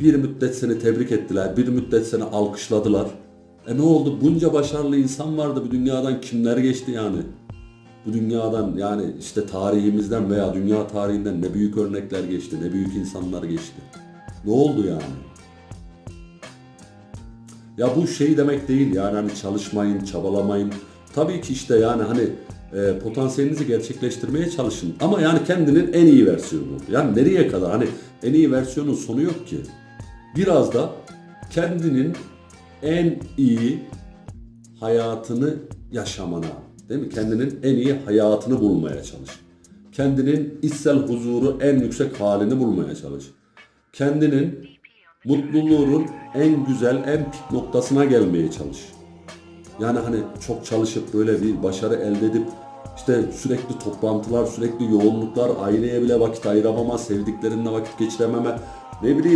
Bir müddet seni tebrik ettiler, bir müddet seni alkışladılar. E ne oldu? Bunca başarılı insan vardı. Bu dünyadan kimler geçti yani? Bu dünyadan yani işte tarihimizden veya dünya tarihinden ne büyük örnekler geçti, ne büyük insanlar geçti. Ne oldu yani? Ya bu şey demek değil yani hani çalışmayın, çabalamayın. Tabii ki işte yani hani e, potansiyelinizi gerçekleştirmeye çalışın. Ama yani kendinin en iyi versiyonu. Yani nereye kadar? Hani en iyi versiyonun sonu yok ki. Biraz da kendinin en iyi hayatını yaşamana, değil mi? Kendinin en iyi hayatını bulmaya çalış. Kendinin içsel huzuru en yüksek halini bulmaya çalış. Kendinin mutluluğun en güzel, en pik noktasına gelmeye çalış. Yani hani çok çalışıp böyle bir başarı elde edip işte sürekli toplantılar, sürekli yoğunluklar, aileye bile vakit ayıramama, sevdiklerinle vakit geçirememe, ne bileyim